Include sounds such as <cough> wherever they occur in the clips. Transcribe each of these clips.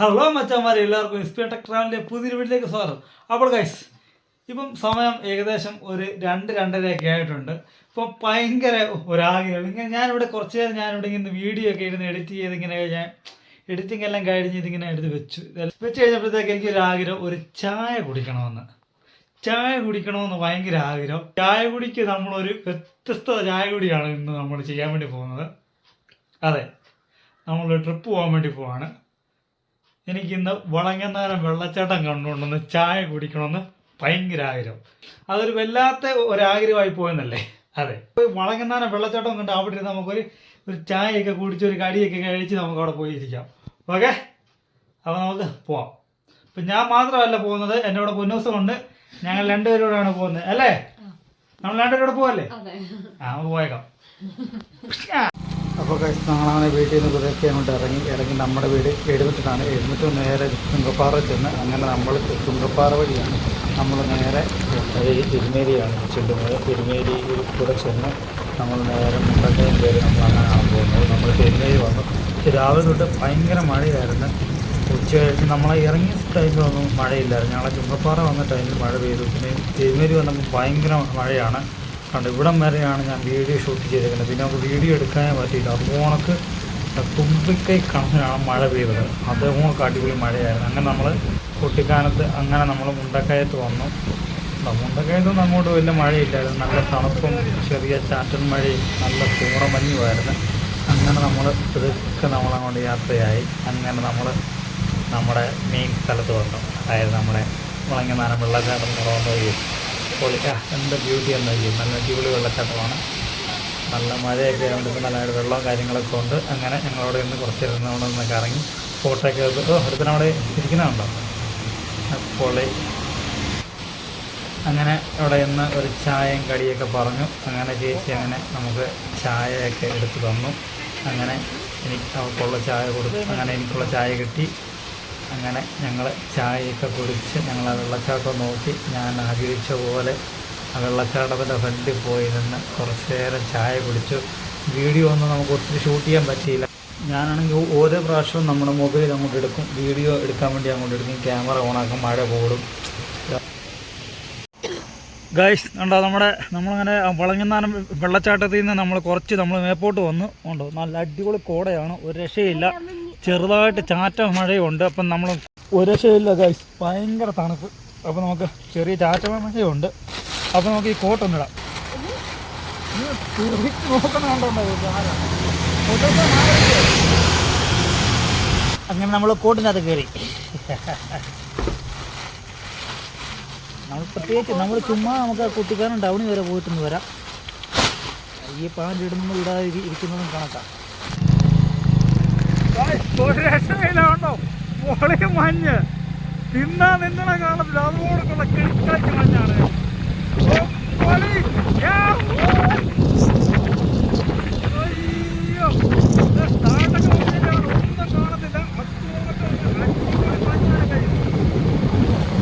Hello മച്ചന്മാരെ എല്ലാവർക്കും inspector ട്രാവലിന്റെ പുതിയൊരു വീട്ടിലേക്ക് സ്വാഗതം. അപ്പോൾ ഗൈസ് ഇപ്പം സമയം ഏകദേശം ഒരു രണ്ട് രണ്ടരയൊക്കെ ആയിട്ടുണ്ട്. ഇപ്പം ഭയങ്കര ഒരാഗ്രഹം. ഇങ്ങനെ ഞാനിവിടെ കുറച്ച് നേരം ഞാനിവിടെ ഇങ്ങനെ വീഡിയോ ഒക്കെ ഇരുന്ന് എഡിറ്റ് ചെയ്ത് ഇങ്ങനെ ഞാൻ എഡിറ്റിംഗ് എല്ലാം കഴിഞ്ഞ് ഇതിങ്ങനെ എടുത്ത് വെച്ചു. വെച്ച് കഴിഞ്ഞപ്പോഴത്തേക്ക് എനിക്കൊരു ആഗ്രഹം ഒരു ചായ കുടിക്കണമെന്ന്. ചായ കുടിക്കണമെന്ന് ഭയങ്കര ആഗ്രഹം. ചായ കുടിക്ക് നമ്മളൊരു വ്യത്യസ്ത ചായ കുടിയാണ് ഇന്ന് നമ്മൾ ചെയ്യാൻ വേണ്ടി പോകുന്നത്. അതെ നമ്മൾ ട്രിപ്പ് പോകാൻ വേണ്ടി പോവാണ്. എനിക്കിന്ന് വളങ്ങന്നാരം വെള്ളച്ചാട്ടം കണ്ടുകൊണ്ടൊന്ന് ചായ കുടിക്കണമെന്ന് ഭയങ്കര ആഗ്രഹം. അതൊരു വല്ലാത്ത ഒരാഗ്രഹമായി പോയെന്നല്ലേ? അതെ. ഇപ്പോൾ വളങ്ങന്നാരം വെള്ളച്ചാട്ടം കണ്ട് അവിടെ ഇരുന്ന് നമുക്കൊരു ഒരു ചായയൊക്കെ കുടിച്ച് ഒരു കടിയൊക്കെ കഴിച്ച് നമുക്ക് അവിടെ പോയി ഇരിക്കാം. ഓക്കെ? അപ്പോൾ നമുക്ക് പോവാം. ഇപ്പം ഞാൻ മാത്രമല്ല പോകുന്നത് എന്റെ കൂടെ പൊന്നൂസമുണ്ട് ഞങ്ങൾ രണ്ടുപേരോടാണ് പോകുന്നത്. അല്ലേ? നമ്മൾ രണ്ടുപേരോട് പോവല്ലേ? ആ നമുക്ക് പോയേക്കാം. <laughs> അപ്പോൾ ഞങ്ങളങ്ങനെ വീട്ടിൽ നിന്ന് കുതിരയ്ക്ക് അങ്ങോട്ട് ഇറങ്ങി ഇറങ്ങി നമ്മുടെ വീട് എഴുന്നൂറ്റിനാണ് എഴുന്നിട്ട് നേരെ ചുങ്കപ്പാറ ചെന്ന് അങ്ങനെ നമ്മൾ ചുങ്കപ്പാറ വഴിയാണ്. നമ്മൾ നേരെ തിരുമേലിയാണ് ചെല്ലുന്നത്. തിരുമേലി കൂടെ ചെന്ന് നമ്മൾ നേരെ മുണ്ടക്കയം കയറി നമ്മൾ അങ്ങനെയാണ് പോകുന്നത്. നമ്മൾ തിരുമേലി വന്നു. രാവിലെ തൊട്ട് ഭയങ്കര മഴയായിരുന്നു. ഉച്ച കഴിഞ്ഞ് നമ്മളെ ഇറങ്ങിയ ടൈമിലൊന്നും മഴയില്ലായിരുന്നു. ഞങ്ങളെ ചുങ്കപ്പാറ വന്ന ടൈമിൽ മഴ പെയ്തു. പിന്നെ തിരുമേലി വന്നപ്പോൾ ഭയങ്കര മഴയാണ്. കണ്ട് ഇവിടം വരെയാണ് ഞാൻ വീഡിയോ ഷൂട്ട് ചെയ്തിരിക്കുന്നത്. പിന്നെ നമുക്ക് വീഡിയോ എടുക്കാനേ പറ്റിയില്ല. അതുപോണക്ക് തുമ്പിക്കൈ കണക്കിനാണ് മഴ പെയ്തത്. അത് ഓണക്ക് അടിപൊളി മഴയായിരുന്നു. അങ്ങനെ നമ്മൾ കുട്ടിക്കാനത്ത് അങ്ങനെ നമ്മൾ മുണ്ടക്കയത്ത് വന്നു. മുണ്ടക്കയത്തൊന്നും അങ്ങോട്ട് വലിയ മഴയില്ലായിരുന്നു. നല്ല തണുപ്പും ചെറിയ ചാറ്റൽ മഴയും നല്ല കൂറമഞ്ഞുമായിരുന്നു അങ്ങനെ നമ്മൾ ഇതൊക്കെ നമ്മളങ്ങോട്ട് യാത്രയായി. അങ്ങനെ നമ്മൾ നമ്മുടെ മെയിൻ സ്ഥലത്ത് വന്നു. അതായത് നമ്മുടെ മുളങ്ങനാനം വെള്ളച്ചാട്ടം തുറന്നു പൊളിക്ക എന്ത് ബ്യൂട്ടി എന്ന് ചെയ്യും നല്ല അടിപൊളി വെള്ളച്ചാട്ടമാണ്. നല്ല മഴയൊക്കെ നല്ല നല്ലതായിട്ട് വെള്ളവും കാര്യങ്ങളൊക്കെ ഉണ്ട്. അങ്ങനെ ഞങ്ങളവിടെ ഇന്ന് കുറച്ച് ഇരുന്നവിടെ നിന്ന് കറങ്ങി ഫോട്ടോ ഒക്കെ എടുത്ത് അടുത്തിന് ഇരിക്കുന്നുണ്ടോ? പൊളി. അങ്ങനെ അവിടെ നിന്ന് ഒരു ചായയും കടിയൊക്കെ പറഞ്ഞു. അങ്ങനെ ചേച്ചി അങ്ങനെ നമുക്ക് ചായയൊക്കെ എടുത്ത് തന്നു. അങ്ങനെ എനിക്ക് അവൾക്കുള്ള ചായ കൊടുത്തു. അങ്ങനെ എനിക്കുള്ള ചായ കിട്ടി. അങ്ങനെ ഞങ്ങൾ ചായയൊക്കെ കുടിച്ച് ഞങ്ങൾ ആ വെള്ളച്ചാട്ടം നോക്കി. ഞാൻ ആഗ്രഹിച്ച പോലെ ആ വെള്ളച്ചാട്ടത്തിന്റെ ഫ്രണ്ടിൽ പോയി നിന്ന് കുറച്ച് നേരം ചായ കുടിച്ചു. വീഡിയോ ഒന്നും നമുക്ക് ഒത്തിരി ഷൂട്ട് ചെയ്യാൻ പറ്റിയില്ല. ഞാനാണെങ്കിൽ ഓരോ പ്രാവശ്യവും നമ്മുടെ മൊബൈൽ അങ്ങോട്ട് എടുക്കും. വീഡിയോ എടുക്കാൻ വേണ്ടി അങ്ങോട്ട് എടുക്കും. ക്യാമറ ഓണാക്കും മഴ പോടും ഗൈസ് കണ്ടോ നമ്മുടെ നമ്മളങ്ങനെ വളങ്ങുന്നാനം വെള്ളച്ചാട്ടത്തിൽ നിന്ന് നമ്മൾ കുറച്ച് നമ്മൾ മേപ്പോട്ട് വന്നു. ഉണ്ടോ നല്ല അടിപൊളി കോടയാണ്. ഒരു രക്ഷയില്ല. ചെറുതായിട്ട് ചാറ്റ മഴയുണ്ട്. അപ്പം നമ്മൾ ഒരു രക്ഷയില്ല ഗൈസ് ഭയങ്കര തണുപ്പ്. അപ്പോൾ നമുക്ക് ചെറിയ ചാറ്റ മഴയുണ്ട്. അപ്പോൾ നമുക്ക് ഈ കോട്ടൊന്നിടാം നോക്കണുണ്ടോ അങ്ങനെ നമ്മൾ കോട്ടിനകത്ത് കയറി നമ്മൾ പ്രത്യേകിച്ച് നമ്മൾ ചുമ്മാ നമുക്ക് കുട്ടിക്കാരൻ ടൗണിൽ വരെ പോയിട്ടൊന്ന് വരാം. ഈ പാന്റ് ഇടുന്നു ഇടാതെ ഇരി- ഇരിക്കുന്നതും കണക്കാം. ഒരു രക്ഷയില്ലാണ്ടോ പൊളി മഞ്ഞ്. തിന്നാ നിന്നണ കാണത്തില്ല. അതുപോലുള്ള കിഴക്കാഴ്ച മഞ്ഞാണ്. പൊളി. യാ, ഓ. അയ്യോ. ഇത് താഴത്തൊക്കെ നോക്കിയിട്ടാണ് ഒന്നും കാണത്തില്ല അതുപോലത്തെ ഒരു അടിപൊളി മഞ്ഞാണ് കഴിയുന്നത്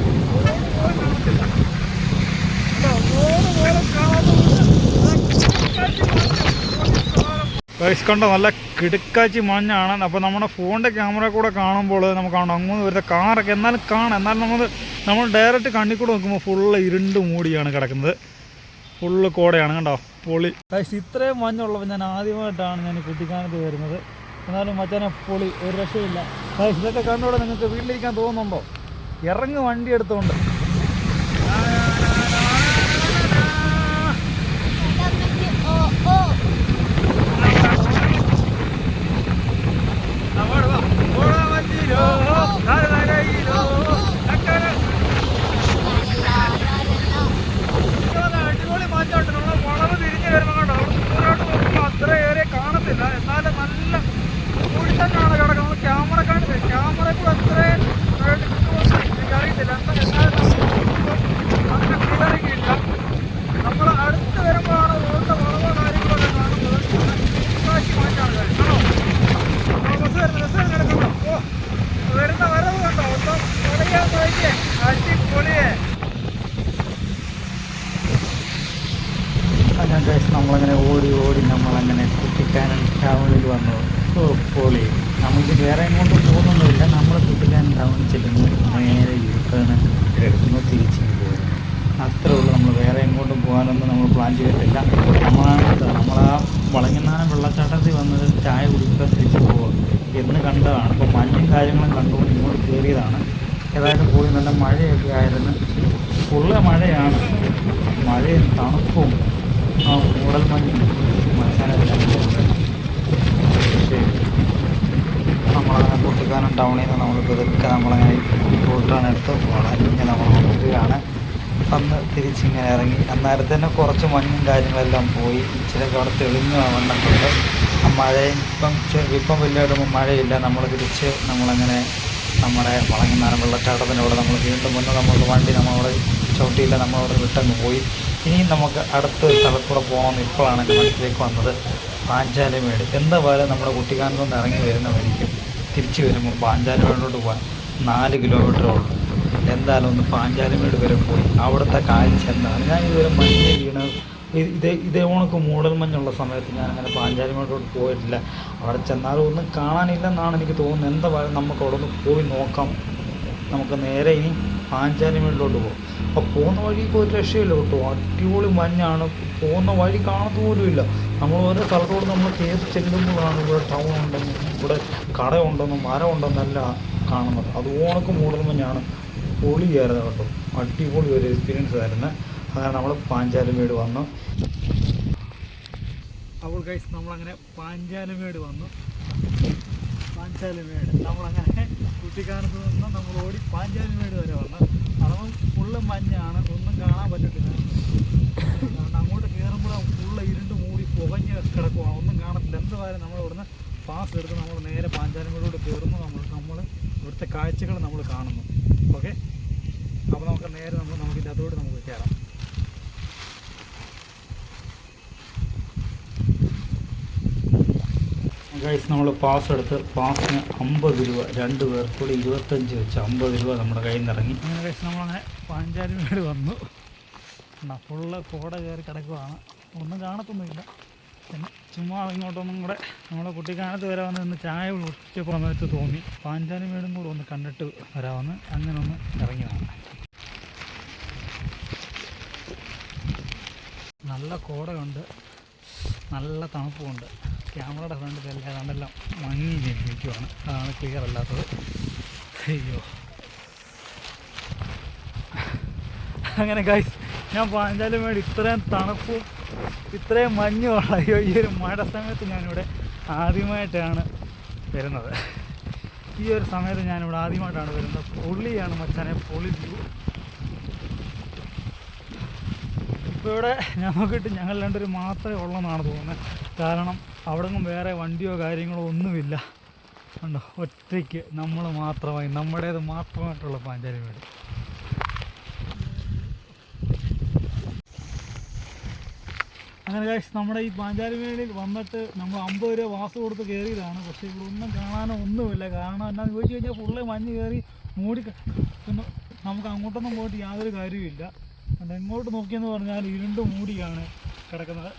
ഗൈസ് കണ്ട നല്ല കിടുക്കാച്ചി മഞ്ഞാണ്. അപ്പോൾ നമ്മുടെ ഫോണിന്റെ ക്യാമറ കൂടെ കാണുമ്പോൾ നമുക്ക് കാണാം അങ്ങോട്ട് വരുന്ന കാറൊക്കെ എന്നാലും കാണാം. എന്നാലും നമ്മൾ നമ്മൾ ഡയറക്റ്റ് കണ്ണിൽ കൂടെ നോക്കുമ്പോൾ ഫുള്ള് ഇരുണ്ട് മൂടിയാണ് കിടക്കുന്നത്. ഫുള്ള് കോടയാണ് കണ്ടോ? പൊളി. ഗൈസ് ഇത്രയും മഞ്ഞുള്ളപ്പോൾ ഞാൻ ആദ്യമായിട്ടാണ് ഞാൻ കുട്ടിക്കാനത്ത് വരുന്നത്. എന്നാലും മച്ചാനെ പൊളി ഒരു രക്ഷയില്ല ഗൈസ് ഇതൊക്കെ കണ്ടോടെ നിങ്ങൾക്ക് വീട്ടിലിരിക്കാൻ തോന്നുന്നുണ്ടോ? ഇറങ്ങ് വണ്ടി എടുത്തുകൊണ്ട് അങ്ങനെ ഗൈസ് നമ്മളങ്ങനെ ഓടി ഓടി നമ്മളങ്ങനെ കുട്ടിക്കാനൻ ടൗണിൽ വന്നു. ഓ പോളി. നമുക്ക് വേറെ എങ്ങോട്ടും പോകുന്നൊന്നുമില്ല. നമ്മൾ കുട്ടിക്കാനൻ ടൗണിൽ ചെല്ലുന്നു. നേരെ യൂട്ടേണ് എടുക്കുന്നു. തിരിച്ചു പോകുന്നു അത്രേ ഉള്ളൂ. നമ്മൾ വേറെ എങ്ങോട്ടും പോകാനൊന്നും നമ്മൾ പ്ലാൻ ചെയ്തിട്ടില്ല. നമ്മളാണ് നമ്മളാ ആ വെള്ളച്ചാട്ടത്തിൽ വന്ന് ചായ കുടിക്കാൻ തിരിച്ചു പോകുക എന്ന് കണ്ടതാണ്. അപ്പോൾ മഞ്ഞും കാര്യങ്ങളും കണ്ടുകൊണ്ട് ഇങ്ങോട്ട് കയറിയതാണ് ഏതായാലും കൂടി നല്ല മഴയൊക്കെ ആയിരുന്നു. ഫുള്ള് മഴയാണ്. മഴയും തണുപ്പും. മൂടൽ മഞ്ഞ് ശരി. നമ്മളങ്ങനെ കുട്ടിക്കാനം ടൗണിൽ നിന്ന് നമ്മൾ പതുക്കെ നമ്മളങ്ങനെ റൂട്ടാണ് എടുത്ത് വളഞ്ഞ് നമ്മൾ നോക്കുകയാണ്. അന്ന് തിരിച്ചിങ്ങനെ ഇറങ്ങി. അന്നേരത്തെ തന്നെ കുറച്ച് മഞ്ഞും കാര്യങ്ങളെല്ലാം പോയി. ഇച്ചിരിയൊക്കെ അവിടെ തെളിഞ്ഞു വന്നിട്ടുണ്ട് ആ മഴയും ഇപ്പം ഇപ്പം വലിയ മഴയില്ല. നമ്മൾ തിരിച്ച് നമ്മളങ്ങനെ നമ്മുടെ വളങ്ങുന്ന വെള്ളച്ചാട്ടത്തിന്റെ അവിടെ നമ്മൾ വീണ്ടും വന്ന് നമ്മൾക്ക് വണ്ടി നമ്മളവിടെ ചവിട്ടിയില്ല നമ്മളവിടെ വിട്ടങ്ങ് പോയി. ഇനിയും നമുക്ക് അടുത്ത സ്ഥലത്തൂടെ പോകണമെന്ന് ഇപ്പോഴാണ് എന്റെ മനസ്സിലേക്ക് വന്നത്. പാഞ്ചാലമേട്. എന്താ പോലെ നമ്മുടെ കുട്ടിക്കാനത്ത് നിന്ന് ഇറങ്ങി വരുന്ന വഴിക്കും? തിരിച്ചു വരുമ്പോൾ പാഞ്ചാലിമേടോട്ട് പോകാൻ നാല് കിലോമീറ്റർ ഉള്ളൂ. എന്തായാലും ഒന്ന് പാഞ്ചാലിമേട് വരെ പോയി. അവിടുത്തെ കാഴ്ച എന്താണ്? ഞാൻ ഇതുവരെ മഞ്ഞ് വീണ്. ഇത് ഇതേ ഇതേ കണക്ക് മൂടൽ മഞ്ഞുള്ള സമയത്ത് ഞാൻ അങ്ങനെ പാഞ്ചാലിമേടോട്ട് പോയിട്ടില്ല. അവിടെ ചെന്നാലും ഒന്നും കാണാനില്ലെന്നാണ് എനിക്ക് തോന്നുന്നത്. എന്താ പറയുക നമുക്ക് അവിടെ ഒന്ന് പോയി നോക്കാം. നമുക്ക് നേരെ ഇനി പാഞ്ചാലിമേടിലോട്ട് പോകും അപ്പോൾ പോകുന്ന വഴിക്ക് ഒരു രക്ഷയില്ല കേട്ടോ. അടിപൊളി മഞ്ഞാണ്. പോകുന്ന വഴി കാണത്ത് പോലും ഇല്ല. നമ്മൾ ഓരോ സ്ഥലത്തോട് നമ്മൾ കയറി ചെല്ലുമ്പോഴാണ് ഇവിടെ ടൗൺ ഉണ്ടെന്നും ഇവിടെ കടയുണ്ടെന്നും മരം ഉണ്ടെന്നല്ല കാണുന്നത്. ഓണക്ക് മൂടൽ മഞ്ഞാണ്. പൊളിയായിരുന്നു കേട്ടോ. അടിപൊളി ഒരു എക്സ്പീരിയൻസ് ആയിരുന്നു. അതാണ് നമ്മൾ പാഞ്ചാലിമേട് വന്നു. അപ്പോൾ ഗൈസ് നമ്മളങ്ങനെ പാഞ്ചാലിമേട് വന്നു. പാഞ്ചാലിമേട് നമ്മളങ്ങനെ കുട്ടിക്കാനത്ത് നിന്ന് നമ്മൾ ഓടി പാഞ്ചാലിമേട് വരെ വന്ന്. അളവ് ഫുള്ള് മഞ്ഞാണ്. ഒന്നും കാണാൻ പറ്റത്തില്ല. അതുകൊണ്ട് അങ്ങോട്ട് കയറുമ്പോൾ ഫുള്ള് ഇരുണ്ട് മൂടി പുകഞ്ഞ് കിടക്കുക ഒന്നും കാണത്തില്ല. എന്തായാലും നമ്മൾ ഇവിടുന്ന് പാസ് എടുത്ത് നമ്മൾ നേരെ പാഞ്ചാലിമേടോട് കയറുന്നു നമ്മൾ നമ്മൾ ഇവിടുത്തെ കാഴ്ചകൾ നമ്മൾ കാണുന്നു. ഓക്കെ അപ്പോൾ നമുക്ക് നേരെ നമ്മൾ നമുക്ക് ഇതിനകത്തോട് നമുക്ക് കയറാം ഗൈസ് നമ്മൾ പാസ് എടുത്ത് പാസിന് അമ്പത് രൂപ രണ്ട് പേർക്കൂടി ഇരുപത്തഞ്ച് വെച്ച് അമ്പത് രൂപ നമ്മുടെ കയ്യിൽ നിന്ന് ഇറങ്ങി. അങ്ങനെ ഗൈസ് നമ്മളങ്ങനെ പാഞ്ചാലി മേട് വന്നു. ഫുള്ള് കോട കയറി കിടക്കുവാണ്. ഒന്നും കാണത്തൊന്നുമില്ല. പിന്നെ ചുമ്മാ ഇങ്ങോട്ടൊന്നും കൂടെ നമ്മളെ കുട്ടിക്കാനത്ത് വരാമെന്ന് നിന്ന് ചായ കുടിച്ച സമയത്ത് തോന്നി. പാഞ്ചാലി മേടും കൂടെ ഒന്ന് കണ്ടിട്ട് വരാമെന്ന് അങ്ങനെ ഒന്ന് ഇറങ്ങിയതാണ്. നല്ല കോടയുണ്ട് നല്ല തണുപ്പുമുണ്ട്. ക്യാമറയുടെ ഫ്രണ്ട് എല്ലാം കണ്ടെല്ലാം മങ്ങി നിൽക്കുവാണ് അതാണ് ക്ലിയർ അല്ലാത്തത്. അയ്യോ. അങ്ങനെ ഗൈസ് ഞാൻ പാഞ്ചാലും വേണ്ടി ഇത്രയും തണുപ്പും ഇത്രയും മഞ്ഞുമാണ് അയ്യോ ഈ ഒരു മഴ സമയത്ത് ഞാനിവിടെ ആദ്യമായിട്ടാണ് വരുന്നത്. ഈ ഒരു സമയത്ത് ഞാനിവിടെ ആദ്യമായിട്ടാണ് വരുന്നത്. പൊള്ളിയാണ് മച്ചാനെ പൊളി ഇപ്പോൾ ഇവിടെ ഞാൻ നോക്കിയിട്ട് ഞങ്ങൾ രണ്ടുപേരും മാത്രമേ ഉള്ളെന്നാണ് തോന്നുന്നത്. കാരണം അവിടെ നിന്നും വേറെ വണ്ടിയോ കാര്യങ്ങളോ ഒന്നുമില്ല. ഉണ്ടോ ഒറ്റയ്ക്ക് നമ്മൾ മാത്രമായി നമ്മുടേത് മാത്രമായിട്ടുള്ള പാഞ്ചാലി വീട്. അങ്ങനെ guys, നമ്മുടെ ഈ പാഞ്ചാലി മേളിൽ വന്നിട്ട് നമ്മൾ അമ്പത് രൂപ വാസം കൊടുത്ത് കയറിയതാണ് പക്ഷേ ഇവിടെ ഒന്നും കാണാനോ ഒന്നുമില്ല. കാരണം എന്നാന്ന് ചോദിച്ചു കഴിഞ്ഞാൽ ഫുള്ള് മഞ്ഞ് കയറി മൂടി നമുക്ക് അങ്ങോട്ടൊന്നും പോയിട്ട് യാതൊരു കാര്യവും ഇല്ല എങ്ങോട്ട് നോക്കിയെന്ന് പറഞ്ഞാൽ ഇരുണ്ട് മൂടിയാണ് കിടക്കുന്നത്.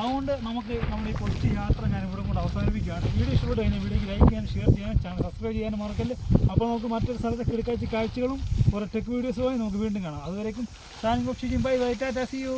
അതുകൊണ്ട് നമുക്ക് നമ്മുടെ ഈ കൊച്ചു യാത്ര ഞാൻ ഇവിടെ കൊണ്ട് അവസാനിപ്പിക്കുകയാണ്. വീഡിയോ ഇഷ്ടപ്പെട്ടു കഴിഞ്ഞാൽ വീഡിയോക്ക് ലൈക്ക് ചെയ്യാൻ ഷെയർ ചെയ്യാൻ ചാനൽ സബ്സ്ക്രൈബ് ചെയ്യാൻ മറക്കല്ല്. അപ്പോൾ നമുക്ക് മറ്റൊരു സ്ഥലത്തെ കിടക്കാഴ്ച കാഴ്ചകളും കുറേ ടെക് വീഡിയോസുമായി നമുക്ക് വീണ്ടും കാണാം. അതുവരേക്കും signing off bye bye tata see you